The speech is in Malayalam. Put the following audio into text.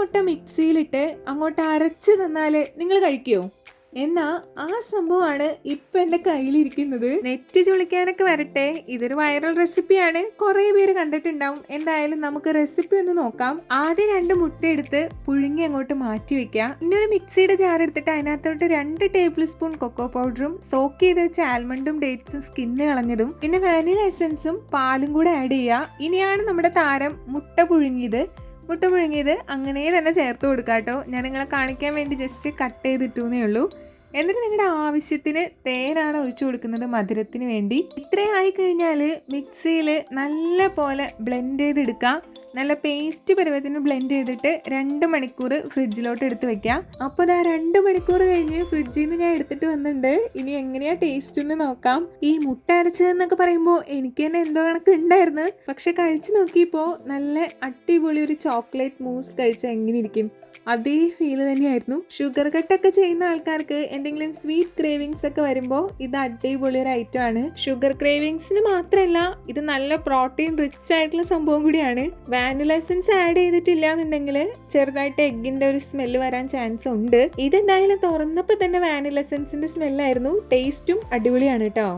മുട്ട മിക്സിയിലിട്ട് അങ്ങോട്ട് അരച്ച് തന്നാൽ നിങ്ങൾ കഴിക്കുമോ എന്നാ ആ സംഭവമാണ് ഇപ്പൊ എന്റെ കയ്യിലിരിക്കുന്നത്. നെറ്റ് ചുളിക്കാനൊക്കെ വരട്ടെ. ഇതൊരു വൈറൽ റെസിപ്പിയാണ് കുറെ പേര് കണ്ടിട്ടുണ്ടാവും. എന്തായാലും നമുക്ക് റെസിപ്പി ഒന്ന് നോക്കാം. ആദ്യം രണ്ട് മുട്ട എടുത്ത് പുഴുങ്ങി അങ്ങോട്ട് മാറ്റി വെക്കാം ഇനി ഒരു മിക്സിയുടെ ജാർ എടുത്തിട്ട് അതിനകത്തോട്ട് രണ്ട് ടേബിൾ സ്പൂൺ കൊക്കോ പൗഡറും സോക്ക് ചെയ്ത് വെച്ച ആൽമണ്ടും ഡേറ്റ്സും സ്കിന്ന് കളഞ്ഞതും പിന്നെ വാനില എസൻസും പാലും കൂടെ ആഡ് ചെയ്യുക. ഇനിയാണ് നമ്മുടെ താരം മുട്ട പുഴുങ്ങിയത്. മുട്ട പുഴുങ്ങിയത് അങ്ങനെ തന്നെ ചേർത്ത് കൊടുക്കാം കേട്ടോ. ഞാൻ നിങ്ങളെ കാണിക്കാൻ വേണ്ടി ജസ്റ്റ് കട്ട് ചെയ്തിട്ടൂന്നേ ഉള്ളൂ. എന്നിട്ട് നിങ്ങളുടെ ആവശ്യത്തിന് തേനാണ് ഒഴിച്ചു കൊടുക്കുന്നത് മധുരത്തിന് വേണ്ടി. ഇത്രയും ആയി കഴിഞ്ഞാൽ മിക്സിയിൽ നല്ല പോലെ ബ്ലെൻഡ് ചെയ്തെടുക്കാം. നല്ല പേസ്റ്റ് പരുവത്തിന് ബ്ലെൻഡ് ചെയ്തിട്ട് രണ്ട് മണിക്കൂർ ഫ്രിഡ്ജിലോട്ട് എടുത്ത് വെക്കാം അപ്പോൾ ഇതാ രണ്ട് മണിക്കൂർ കഴിഞ്ഞ് ഫ്രിഡ്ജിൽ നിന്ന് ഞാൻ എടുത്തിട്ട് വന്നിട്ടുണ്ട് ഇനി എങ്ങനെയാ ടേസ്റ്റ് എന്ന് നോക്കാം. ഈ മുട്ട അരച്ചതെന്നൊക്കെ പറയുമ്പോൾ എനിക്ക് തന്നെ എന്തോ കണക്ക് ഉണ്ടായിരുന്നു പക്ഷെ കഴിച്ചു നോക്കിയപ്പോൾ നല്ല അടിപൊളി ഒരു ചോക്ലേറ്റ് മൂസ് കഴിച്ചാൽ എങ്ങനെ ഇരിക്കും. അതേ ഫീൽ തന്നെയായിരുന്നു. ഷുഗർ കട്ടൊക്കെ ചെയ്യുന്ന ആൾക്കാർക്ക് എന്തെങ്കിലും സ്വീറ്റ് ക്രേവിങ്സ് ഒക്കെ വരുമ്പോൾ ഇത് അടിപൊളി ഒരു ഐറ്റം ആണ്. ഷുഗർ ക്രേവിങ്സിന് മാത്രമല്ല ഇത് നല്ല പ്രോട്ടീൻ റിച്ച് ആയിട്ടുള്ള സംഭവം കൂടിയാണ്. വാനില എസൻസ് ആഡ് ചെയ്തിട്ടില്ല എന്നുണ്ടെങ്കിൽ ചെറുതായിട്ട് എഗ്ഗിന്റെ ഒരു സ്മെല്ല് വരാൻ ചാൻസ് ഉണ്ട്. ഇതെന്തായാലും തുറന്നപ്പോൾ തന്നെ വാനില എസൻസിന്റെ സ്മെല്ലായിരുന്നു. ടേസ്റ്റും അടിപൊളിയാണ് കേട്ടോ.